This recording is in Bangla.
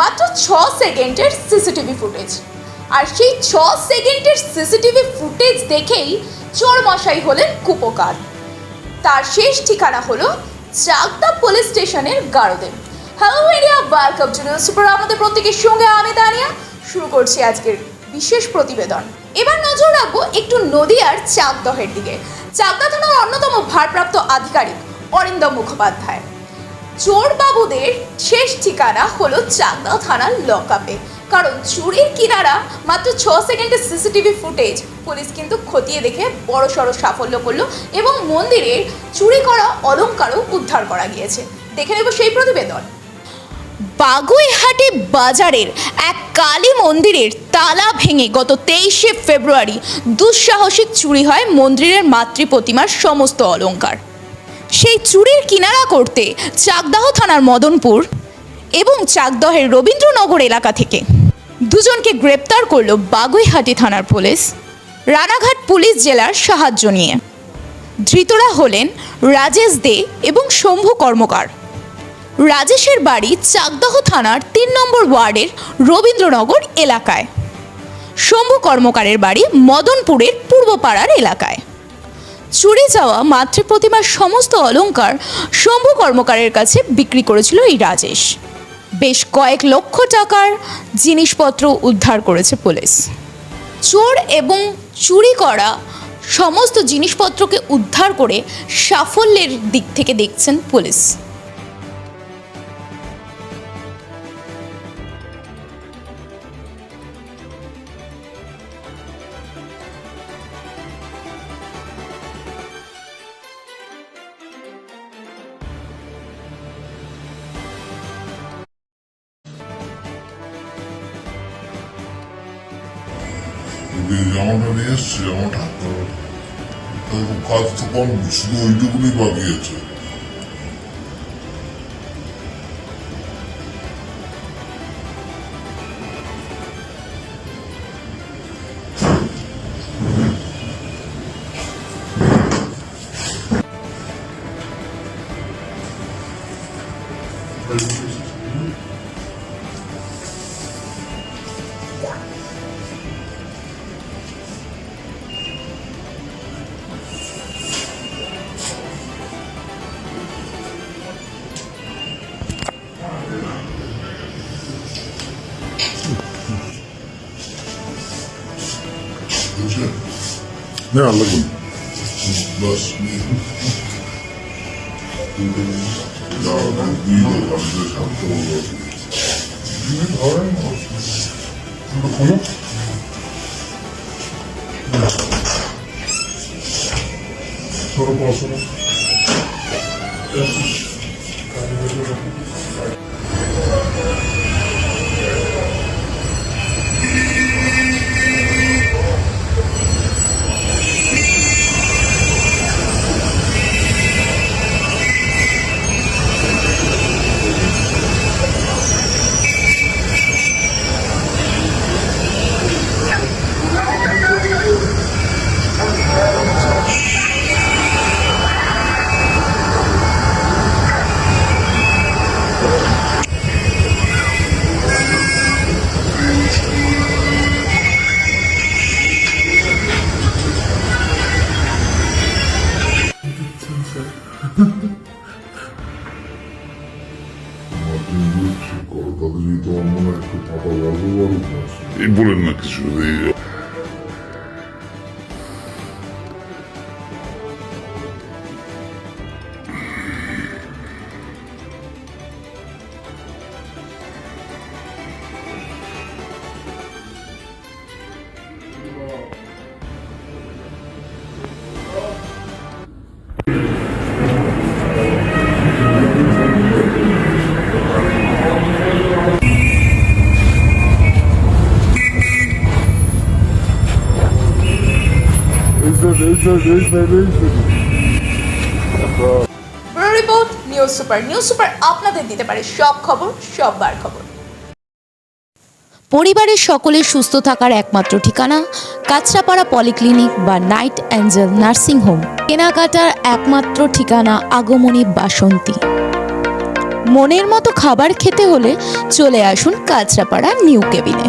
মাত্র ছ সেকেন্ডের সিসিটিভি ফুটেজ। আর সেই ছ সেকেন্ডের সিসিটিভি ফুটেজ দেখেই চোর মশাই হলেন কুপকার। তার শেষ ঠিকানা হলো চাকদা পুলিশ স্টেশনের গারদে। Hello India welcome to news super আমাদের প্রত্যেকের সঙ্গে আমি দানিয়া। শুরু করছি আজকের বিশেষ প্রতিবেদন। এবার নজর রাখব একটু নদিয়ার চাকদহের দিকে। চাকদা থানার অন্যতম ভারপ্রাপ্ত আধিকারিক অরিন্দম মুখোপাধ্যায়। চোরবাবুদের শেষ ঠিকানা হলো চাকদা থানার লকআপে। কারণ চুরির কিনারা মাত্র ছ সেকেন্ডের সিসিটিভি ফুটেজ পুলিশ কিন্তু খতিয়ে দেখে বড় সড়ো সাফল্য করল এবং মন্দিরের চুরি করা অলংকারও উদ্ধার করা গিয়েছে। দেখে নেব সেই প্রতিবেদন। বাগুইহাটি বাজারের এক কালী মন্দিরের তালা ভেঙে গত তেইশে ফেব্রুয়ারি দুঃসাহসিক চুরি হয় মন্দিরের মাতৃ প্রতিমার সমস্ত অলংকার সেই চুরির কিনারা করতে চাকদাহ থানার মদনপুর এবং চাকদহের রবীন্দ্রনগর এলাকা থেকে। দুজনকে গ্রেপ্তার করল বাগুইহাটি থানার পুলিশ। রানাঘাট পুলিশ জেলার সাহায্য নিয়ে। ধৃতরা হলেন রাজেশ দে এবং শম্ভু কর্মকার। রাজেশের বাড়ি চাকদহ থানার তিন নম্বর ওয়ার্ডের রবীন্দ্রনগর এলাকায়। শম্ভু কর্মকারের বাড়ি মদনপুরের পূর্বপাড়ার এলাকায়। চুরি যাওয়া মাতৃ প্রতিমার সমস্ত অলঙ্কার শম্ভু কর্মকারের কাছে বিক্রি করেছিল এই রাজেশ। বেশ কয়েক লক্ষ টাকার জিনিসপত্র উদ্ধার করেছে পুলিশ। চোর এবং চুরি করা সমস্ত জিনিসপত্রকে উদ্ধার করে সাফল্যের দিক থেকে দেখছেন পুলিশ। যে জামাটা নিয়ে এসছে জামাটা কাজ তো কম শুধু ওইটুকুনি বাকি আছে। Sure. They're not looking. Bless me. Y'all don't need it. I'm just, I'm so lucky. Soru বলেন না কিছু bureau report, news super news super আপনাদের দিতে পারে সব খবর, সববার খবর। পরিবারের সকলের সুস্থ থাকার একমাত্র ঠিকানা কাঁচরাপাড়া পলিক্লিনিক বা নাইট অ্যাঞ্জেল নার্সিং হোম। কেনাকাটার একমাত্র ঠিকানা আগমনী বাসন্তী। মনের মতো খাবার খেতে হলে চলে আসুন কাঁচরাপাড়া নিউ কেবিনে।